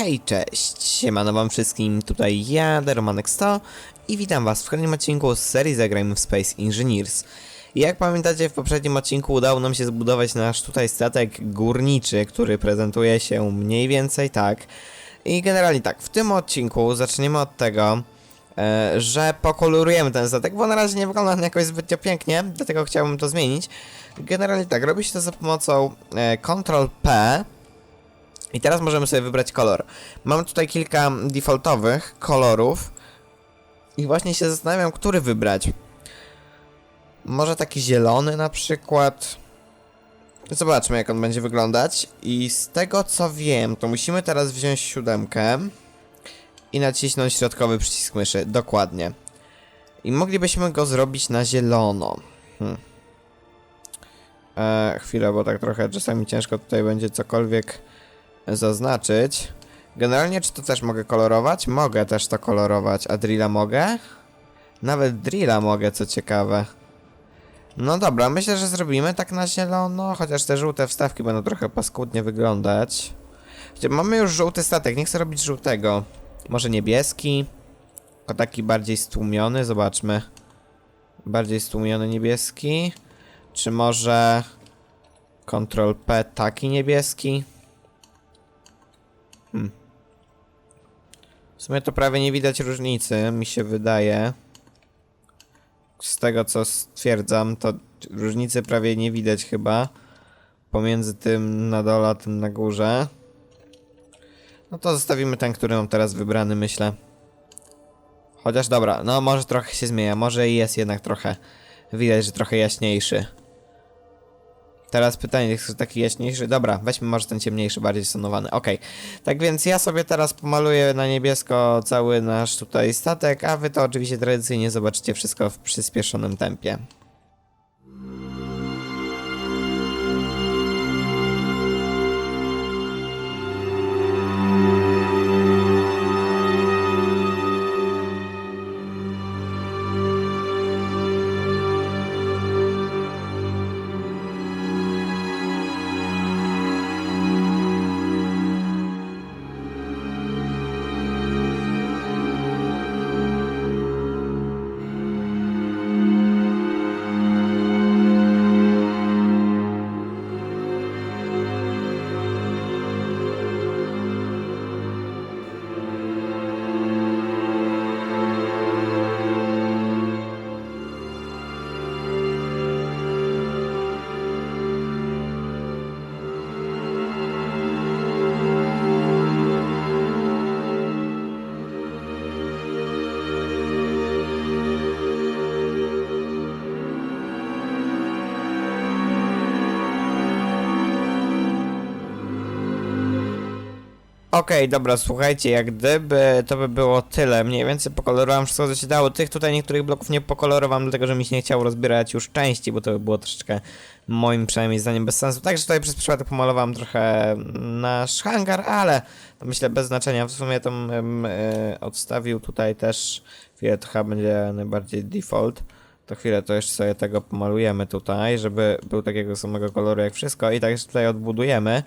Hej, cześć! Siemano wam wszystkim, tutaj ja, Deromanek100 i witam was w kolejnym odcinku z serii Zagrajmy w Space Engineers. Jak pamiętacie, w poprzednim odcinku udało nam się zbudować nasz tutaj statek górniczy, który prezentuje się mniej więcej tak. I generalnie tak, w tym odcinku zaczniemy od tego, e, że pokolorujemy ten statek, bo na razie nie wygląda on jakoś zbytnio pięknie, dlatego chciałbym to zmienić. Generalnie tak, robi się to za pomocą e, Ctrl-P, i teraz możemy sobie wybrać kolor. Mam tutaj kilka defaultowych kolorów. I właśnie się zastanawiam, który wybrać. Może taki zielony na przykład. Zobaczmy, jak on będzie wyglądać. I z tego co wiem, to musimy teraz wziąć siódemkę i nacisnąć środkowy przycisk myszy. Dokładnie. I moglibyśmy go zrobić na zielono. Hmm. E, chwilę, bo tak trochę czasami ciężko tutaj będzie cokolwiek zaznaczyć. Generalnie, czy to też mogę kolorować? Mogę też to kolorować. A drilla mogę? Nawet drilla mogę, co ciekawe. No dobra, myślę, że zrobimy tak na zielono, chociaż te żółte wstawki będą trochę paskudnie wyglądać. Mamy już żółty statek, nie chcę robić żółtego. Może niebieski? Taki bardziej stłumiony, zobaczmy. Bardziej stłumiony niebieski? Czy może... Ctrl P taki niebieski? W sumie to prawie nie widać różnicy, mi się wydaje. Z tego co stwierdzam, to różnicy prawie nie widać chyba. Pomiędzy tym na dole, a tym na górze. No to zostawimy ten, który mam teraz wybrany, myślę. Chociaż dobra, no może trochę się zmienia, może i jest jednak trochę. Widać, że trochę jaśniejszy. Teraz pytanie, jest taki jaśniejszy. Dobra, weźmy może ten ciemniejszy, bardziej stonowany. Okej. Tak więc ja sobie teraz pomaluję na niebiesko cały nasz tutaj statek, a wy to oczywiście tradycyjnie zobaczycie wszystko w przyspieszonym tempie. Okej, dobra, słuchajcie, jak gdyby to by było tyle. Mniej więcej pokolorowałem wszystko, co się dało. Tych tutaj niektórych bloków nie pokolorowałem, dlatego że mi się nie chciało rozbierać już części, bo to by było troszeczkę moim przynajmniej zdaniem bez sensu. Także tutaj przez przypadek pomalowałem trochę nasz hangar, ale myślę bez znaczenia. W sumie to bym e, odstawił tutaj też, chwilę to chyba będzie najbardziej default. To chwilę to jeszcze sobie tego pomalujemy tutaj, żeby był takiego samego koloru jak wszystko i tak jeszcze tutaj odbudujemy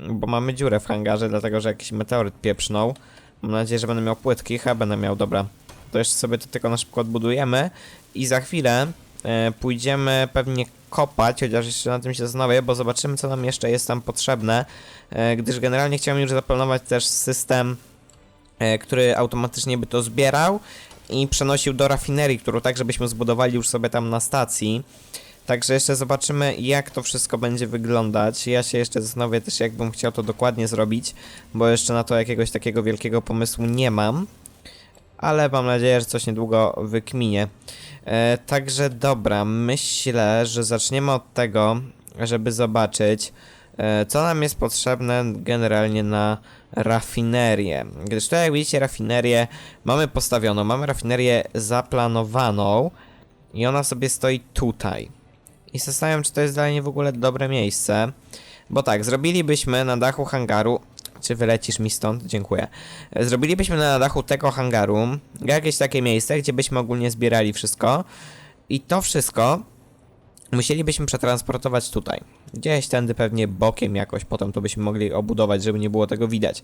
bo mamy dziurę w hangarze, dlatego że jakiś meteoryt pieprznął. Mam nadzieję, że będę miał płytki, chyba będę miał, dobra. To jeszcze sobie to tylko na szybko odbudujemy i za chwilę e, pójdziemy pewnie kopać, chociaż jeszcze na tym się zastanowię, bo zobaczymy co nam jeszcze jest tam potrzebne, e, gdyż generalnie chciałem już zaplanować też system, e, który automatycznie by to zbierał i przenosił do rafinerii, którą tak, żebyśmy zbudowali już sobie tam na stacji. Także jeszcze zobaczymy, jak to wszystko będzie wyglądać. Ja się jeszcze zastanowię też, jakbym chciał to dokładnie zrobić, bo jeszcze na to jakiegoś takiego wielkiego pomysłu nie mam. Ale mam nadzieję, że coś niedługo wykminie. E, także dobra, myślę, że zaczniemy od tego, żeby zobaczyć, e, co nam jest potrzebne generalnie na rafinerię. Gdyż tutaj, jak widzicie, rafinerię mamy postawioną, mamy rafinerię zaplanowaną i ona sobie stoi tutaj. I zastanawiam, czy to jest dla niej w ogóle dobre miejsce. Bo tak, zrobilibyśmy na dachu hangaru. Czy wylecisz mi stąd? Dziękuję. Zrobilibyśmy na dachu tego hangaru jakieś takie miejsce, gdzie byśmy ogólnie zbierali wszystko. I to wszystko musielibyśmy przetransportować tutaj. Gdzieś tędy pewnie bokiem jakoś, potem to byśmy mogli obudować, żeby nie było tego widać.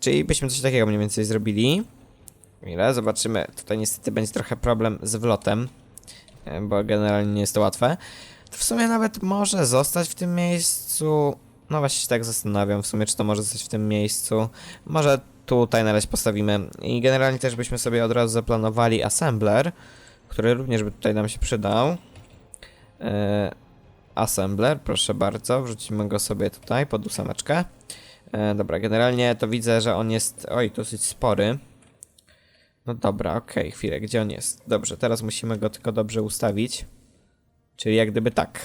Czyli byśmy coś takiego mniej więcej zrobili. Ile? Zobaczymy. Tutaj niestety będzie trochę problem z wlotem, bo generalnie nie jest to łatwe. To w sumie nawet może zostać w tym miejscu. No właśnie się tak zastanawiam w sumie, czy to może zostać w tym miejscu. Może tutaj na razie postawimy. I generalnie też byśmy sobie od razu zaplanowali assembler, który również by tutaj nam się przydał. E, assembler, proszę bardzo, wrzucimy go sobie tutaj pod ósemeczkę. E, dobra, generalnie to widzę, że on jest, oj, dosyć spory. No dobra, okej, chwilę, gdzie on jest? Dobrze, teraz musimy go tylko dobrze ustawić. Czyli jak gdyby tak.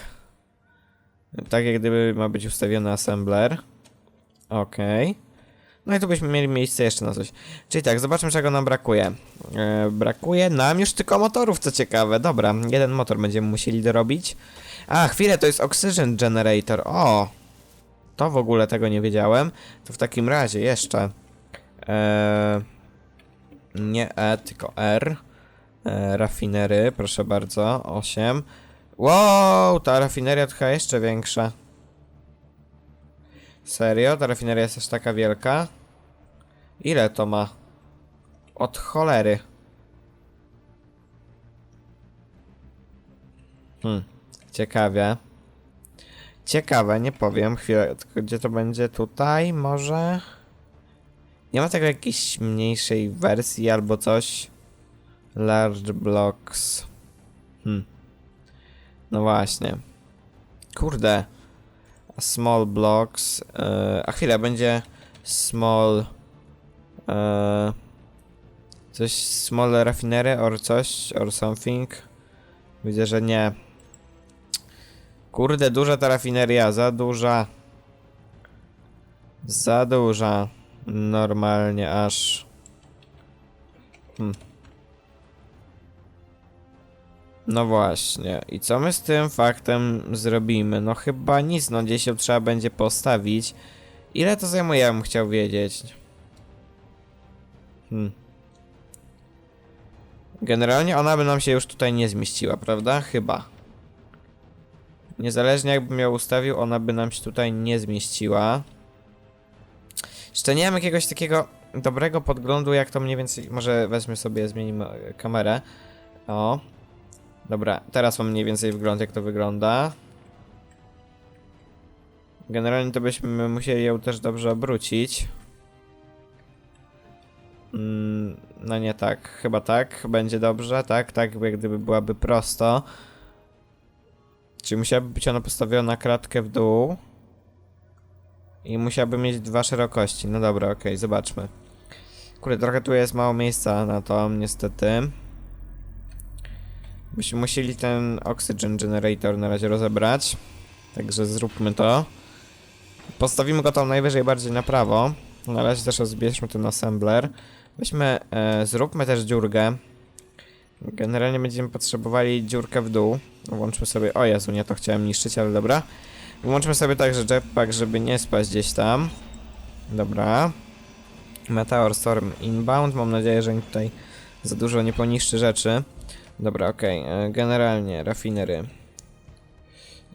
Tak jak gdyby ma być ustawiony assembler. Okej. No i tu byśmy mieli miejsce jeszcze na coś. Czyli tak, zobaczmy czego nam brakuje. E, brakuje nam już tylko motorów, co ciekawe. Dobra, jeden motor będziemy musieli dorobić. A, chwilę, to jest Oxygen Generator. O! To w ogóle tego nie wiedziałem. To w takim razie jeszcze... E, nie E, tylko R. E, rafinery, proszę bardzo. 8. Wow, ta rafineria trochę jeszcze większa. Serio? Ta rafineria jest aż taka wielka? Ile to ma? Od cholery. Hmm, ciekawie. Ciekawe, nie powiem. Chwilę, gdzie to będzie? Tutaj może? Nie ma tego jakiejś mniejszej wersji albo coś? Large blocks. Hmm. No właśnie. Kurde. Small blocks. e, a chwilę, będzie small. e, coś small raffinery or coś, or something. Widzę, że nie. Kurde, duża ta rafineria, za duża. Za duża. Normalnie aż. Hmm. No właśnie. I co my z tym faktem zrobimy? No chyba nic, no gdzieś ją trzeba będzie postawić. Ile to zajmuje, ja bym chciał wiedzieć. Hmm. Generalnie ona by nam się już tutaj nie zmieściła, prawda? Chyba. Niezależnie jakbym ją ustawił, ona by nam się tutaj nie zmieściła. Jeszcze nie mam jakiegoś takiego dobrego podglądu, jak to mniej więcej... Może weźmy sobie, zmienimy kamerę. O. Dobra, teraz mam mniej więcej wgląd, jak to wygląda. Generalnie to byśmy musieli ją też dobrze obrócić. Mm, no nie tak, chyba tak, będzie dobrze, tak, tak, jak gdyby byłaby prosto. Czyli musiałaby być ona postawiona kratkę w dół. I musiałaby mieć dwa szerokości. No dobra, okej, zobaczmy. Kurde, trochę tu jest mało miejsca na to, niestety. Byśmy musieli ten Oxygen Generator na razie rozebrać. Także zróbmy to. Postawimy go tam najwyżej bardziej na prawo. Na razie też rozbierzmy ten assembler. Weźmy, e, zróbmy też dziurkę. Generalnie będziemy potrzebowali dziurkę w dół. Włączmy sobie, o Jezu, nie to chciałem niszczyć, ale dobra. Włączmy sobie także jetpack, żeby nie spać gdzieś tam. Dobra. Meteor Storm inbound. Mam nadzieję, że mi tutaj za dużo nie poniszczy rzeczy. Dobra, okej. e, Generalnie, rafinery.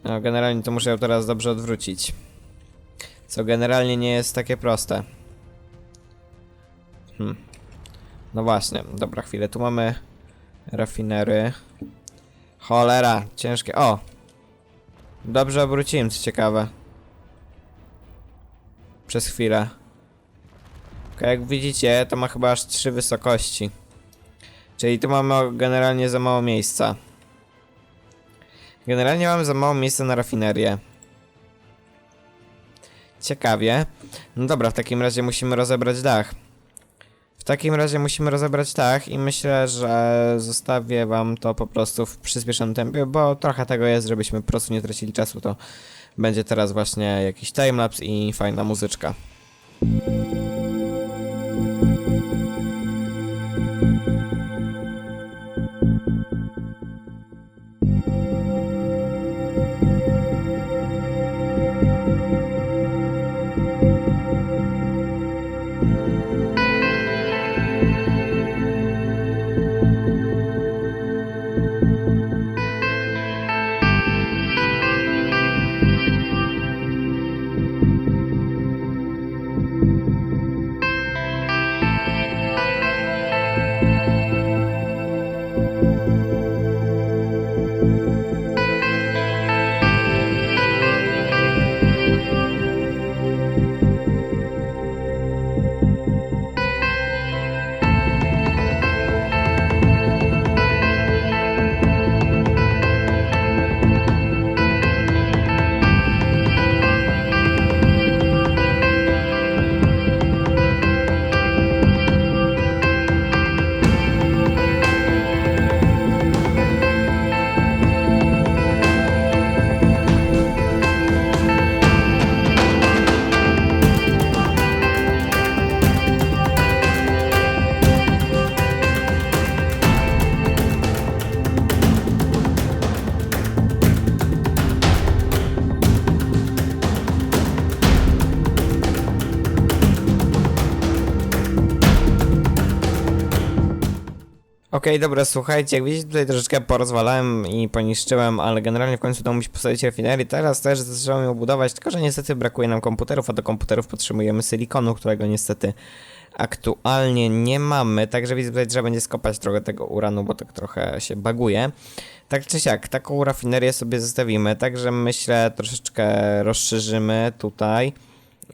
No, generalnie to muszę teraz dobrze odwrócić. Co generalnie nie jest takie proste. Hmm. No właśnie, dobra, chwilę. Tu mamy rafinery. Cholera, ciężkie. O! Dobrze obróciłem, co ciekawe. Przez chwilę. Okej, jak widzicie, to ma chyba aż trzy wysokości. Czyli tu mamy generalnie za mało miejsca. Generalnie mamy za mało miejsca na rafinerię. Ciekawie. No dobra, w takim razie musimy rozebrać dach. Takim razie musimy rozebrać dach i myślę, że zostawię wam to po prostu w przyspieszonym tempie, bo trochę tego jest, żebyśmy po prostu nie tracili czasu, to będzie teraz właśnie jakiś timelapse i fajna muzyczka. Okej, dobra, słuchajcie, jak widzicie, tutaj troszeczkę porozwalałem i poniszczyłem, ale generalnie w końcu udało mi się postawić rafinerię. Teraz też zacząłem ją budować, tylko że niestety brakuje nam komputerów, a do komputerów potrzebujemy silikonu, którego niestety aktualnie nie mamy. Także widzę tutaj, że będzie skopać trochę tego uranu, bo tak trochę się baguje. Tak czy siak, taką rafinerię sobie zostawimy, także myślę troszeczkę rozszerzymy tutaj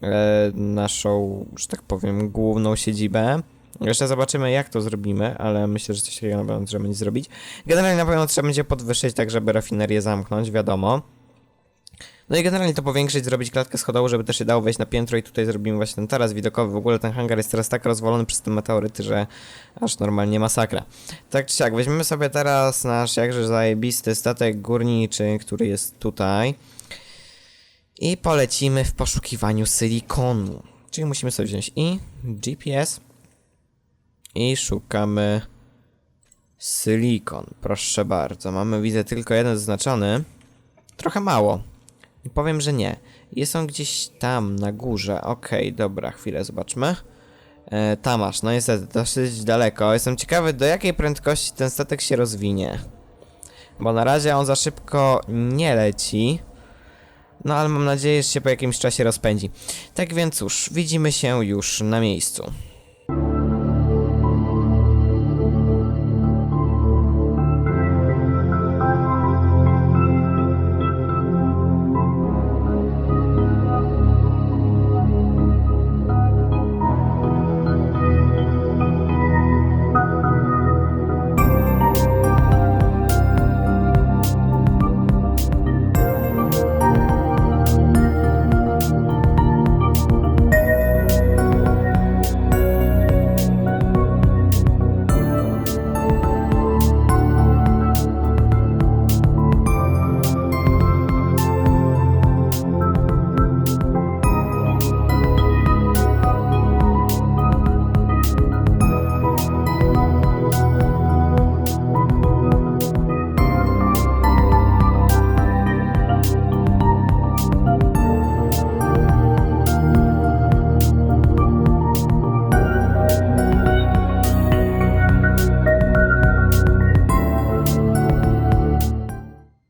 e, naszą, że tak powiem, główną siedzibę. Jeszcze zobaczymy jak to zrobimy, ale myślę, że coś takiego na pewno trzeba będzie zrobić. Generalnie na pewno trzeba będzie podwyższyć tak, żeby rafinerię zamknąć, wiadomo. No i generalnie to powiększyć, zrobić klatkę schodową, żeby też się dało wejść na piętro i tutaj zrobimy właśnie ten taras widokowy. W ogóle ten hangar jest teraz tak rozwalony przez te meteoryty, że aż normalnie masakra. Tak czy siak, weźmiemy sobie teraz nasz jakże zajebisty statek górniczy, który jest tutaj. I polecimy w poszukiwaniu silikonu. Czyli musimy sobie wziąć i GPS i szukamy silikon. Proszę bardzo, mamy widzę tylko jeden zaznaczony. Trochę mało. I powiem, że nie. Jest on gdzieś tam na górze. Okej, dobra, chwilę zobaczmy. E, tam masz, no niestety, dosyć daleko. Jestem ciekawy, do jakiej prędkości ten statek się rozwinie. Bo na razie on za szybko nie leci. No ale mam nadzieję, że się po jakimś czasie rozpędzi. Tak więc cóż, widzimy się już na miejscu.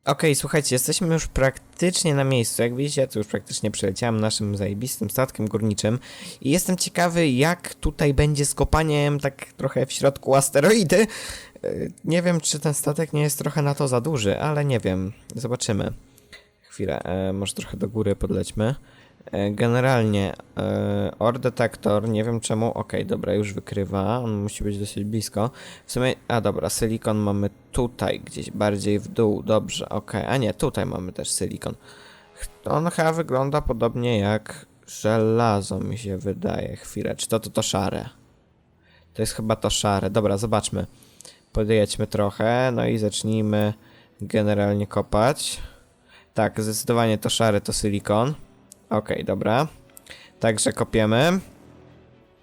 Okej, słuchajcie, jesteśmy już praktycznie na miejscu. Jak widzicie, ja tu już praktycznie przeleciałem naszym zajebistym statkiem górniczym i jestem ciekawy, jak tutaj będzie z kopaniem tak trochę w środku asteroidy. Yy, Nie wiem, czy ten statek nie jest trochę na to za duży, ale nie wiem. Zobaczymy. Chwilę, e, może trochę do góry podlećmy. E, Generalnie e, Or Detector, nie wiem czemu, okej, dobra, już wykrywa, on musi być dosyć blisko. W sumie, a dobra, silikon mamy tutaj, gdzieś bardziej w dół, dobrze, okej, a nie, tutaj mamy też silikon. On chyba wygląda podobnie jak żelazo, mi się wydaje, chwilę, czy to to, to szare? To jest chyba to szare, dobra, zobaczmy. Podjedźmy trochę, no i zacznijmy generalnie kopać. Tak, zdecydowanie to szary, to silikon. Okej, dobra. Także kopiemy.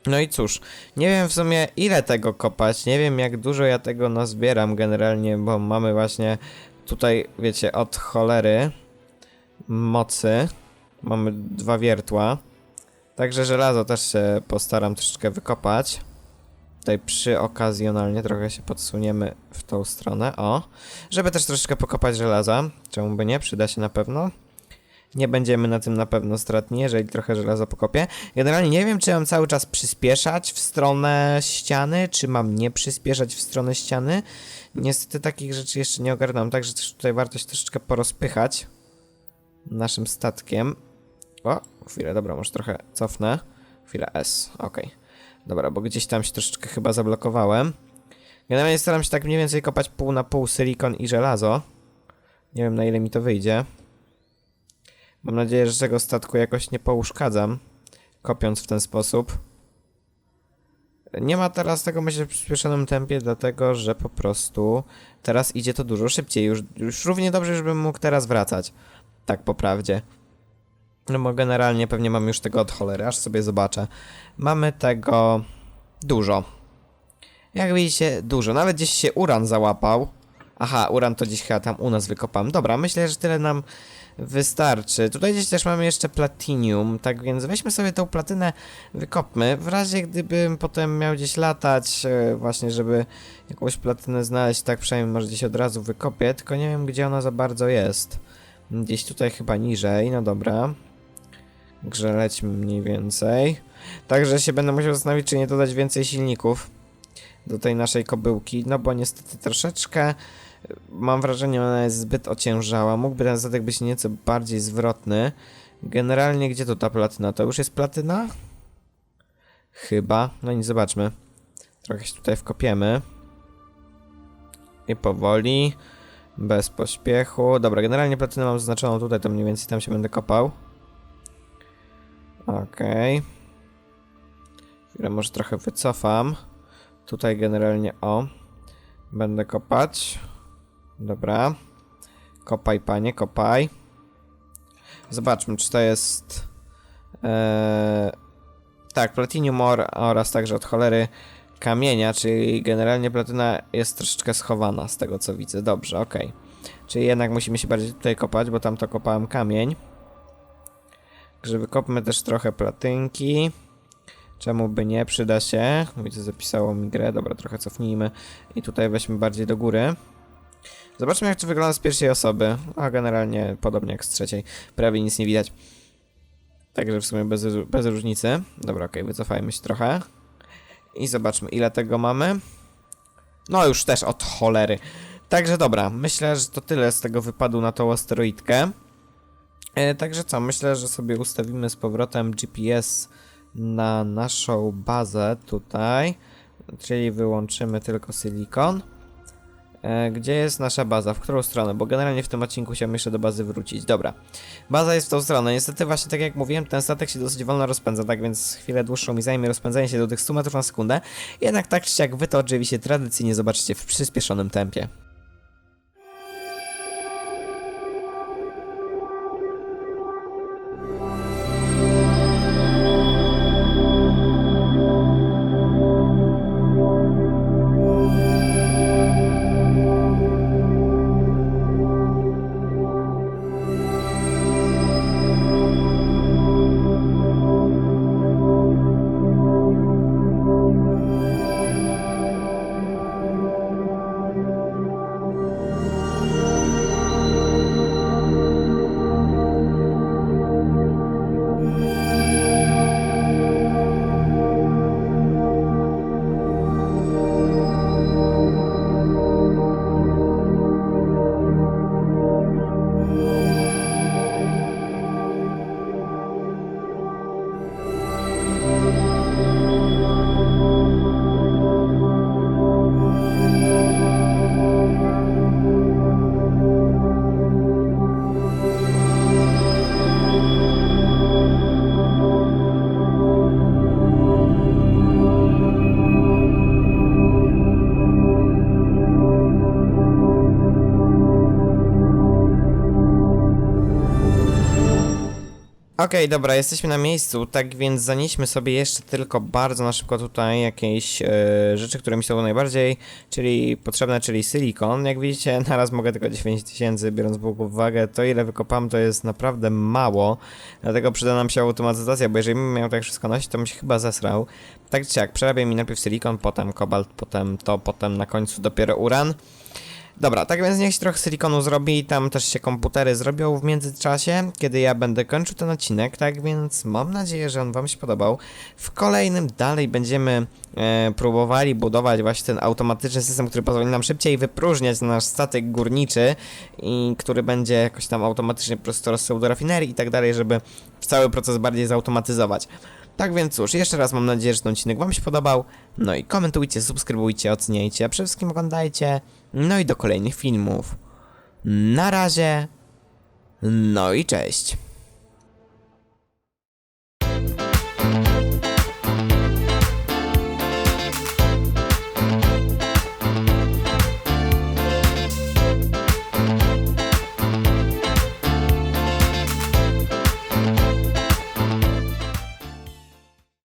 No i cóż, nie wiem w sumie ile tego kopać, nie wiem jak dużo ja tego nazbieram generalnie, bo mamy właśnie tutaj, wiecie, od cholery mocy. Mamy dwa wiertła. Także żelazo też się postaram troszeczkę wykopać. Tutaj przy okazjonalnie trochę się podsuniemy w tą stronę, o. Żeby też troszeczkę pokopać żelaza. Czemu by nie? Przyda się na pewno. Nie będziemy na tym na pewno stratni, jeżeli trochę żelaza pokopię. Generalnie nie wiem, czy mam cały czas przyspieszać w stronę ściany, czy mam nie przyspieszać w stronę ściany. Niestety takich rzeczy jeszcze nie ogarnąłem, także tutaj warto się troszeczkę porozpychać naszym statkiem. O, chwilę, dobra, może trochę cofnę. Chwilę S, okej. Dobra, bo gdzieś tam się troszeczkę chyba zablokowałem. Generalnie staram się tak mniej więcej kopać pół na pół silikon i żelazo. Nie wiem na ile mi to wyjdzie. Mam nadzieję, że tego statku jakoś nie pouszkadzam, kopiąc w ten sposób. Nie ma teraz tego, myślę, w przyspieszonym tempie, dlatego że po prostu teraz idzie to dużo szybciej. Już, już równie dobrze, żebym mógł teraz wracać. Tak po prawdzie. No bo generalnie pewnie mam już tego od cholery, aż sobie zobaczę. Mamy tego dużo. Jak widzicie, dużo. Nawet gdzieś się uran załapał, Aha, uran to gdzieś chyba tam u nas wykopam. Dobra, myślę, że tyle nam wystarczy. Tutaj gdzieś też mamy jeszcze platinium, tak więc weźmy sobie tą platynę, wykopmy. W razie gdybym potem miał gdzieś latać, e, właśnie żeby jakąś platynę znaleźć, tak przynajmniej może gdzieś od razu wykopię, tylko nie wiem gdzie ona za bardzo jest. Gdzieś tutaj chyba niżej, no dobra. Grze lećmy mniej więcej. Także się będę musiał zastanowić, czy nie dodać więcej silników do tej naszej kobyłki, no bo niestety troszeczkę mam wrażenie, ona jest zbyt ociężała. Mógłby ten statek być nieco bardziej zwrotny. Generalnie, gdzie to ta platyna? To już jest platyna? Chyba. No nic, zobaczmy. Trochę się tutaj wkopiemy. I powoli. Bez pośpiechu. Dobra, generalnie platynę mam zaznaczoną tutaj, to mniej więcej tam się będę kopał. Okej. Chwilę może trochę wycofam. Tutaj generalnie o. Będę kopać. Dobra. Kopaj, panie, kopaj. Zobaczmy, czy to jest. Eee, tak, Platinum or, oraz także od cholery kamienia, czyli generalnie platyna jest troszeczkę schowana z tego co widzę. Dobrze, okej. Czyli jednak musimy się bardziej tutaj kopać, bo tam to kopałem kamień. Także wykopmy też trochę platynki. Czemu by nie? Przyda się. Widzę, zapisało mi grę. Dobra, trochę cofnijmy. I tutaj weźmy bardziej do góry. Zobaczmy, jak to wygląda z pierwszej osoby. A generalnie podobnie jak z trzeciej. Prawie nic nie widać. Także w sumie bez, bez różnicy. Dobra, okej, wycofajmy się trochę. I zobaczmy, ile tego mamy. No już też od cholery. Także dobra, myślę, że to tyle z tego wypadu na tą asteroidkę. E, także co, myślę, że sobie ustawimy z powrotem GPS na naszą bazę tutaj, czyli wyłączymy tylko silikon. E, gdzie jest nasza baza? W którą stronę? Bo generalnie w tym odcinku chciałem jeszcze do bazy wrócić. Dobra. Baza jest w tą stronę. Niestety właśnie tak jak mówiłem, ten statek się dosyć wolno rozpędza, tak więc chwilę dłuższą mi zajmie rozpędzenie się do tych 100 metrów na sekundę. Jednak tak czy siak wy to oczywiście tradycyjnie zobaczycie w przyspieszonym tempie. Okej, dobra, jesteśmy na miejscu, tak więc zanieśmy sobie jeszcze tylko bardzo na szybko tutaj jakieś e, rzeczy, które mi są najbardziej czyli potrzebne, czyli silikon. Jak widzicie, naraz mogę tylko 9000, tysięcy, biorąc pod uwagę to ile wykopam, to jest naprawdę mało, dlatego przyda nam się automatyzacja, bo jeżeli bym miał tak wszystko nosić, to bym się chyba zesrał. Tak czy jak, przerabiam mi najpierw silikon, potem kobalt, potem to, potem na końcu dopiero uran. Dobra, tak więc niech się trochę silikonu zrobi, tam też się komputery zrobią w międzyczasie, kiedy ja będę kończył ten odcinek, tak więc mam nadzieję, że on wam się podobał. W kolejnym dalej będziemy e, próbowali budować właśnie ten automatyczny system, który pozwoli nam szybciej wypróżniać nasz statek górniczy i który będzie jakoś tam automatycznie po prostu rozsyłał do rafinerii i tak dalej, żeby cały proces bardziej zautomatyzować. Tak więc cóż, jeszcze raz mam nadzieję, że ten odcinek Wam się podobał. No i komentujcie, subskrybujcie, oceniajcie, a przede wszystkim oglądajcie. No i do kolejnych filmów. Na razie. No i cześć.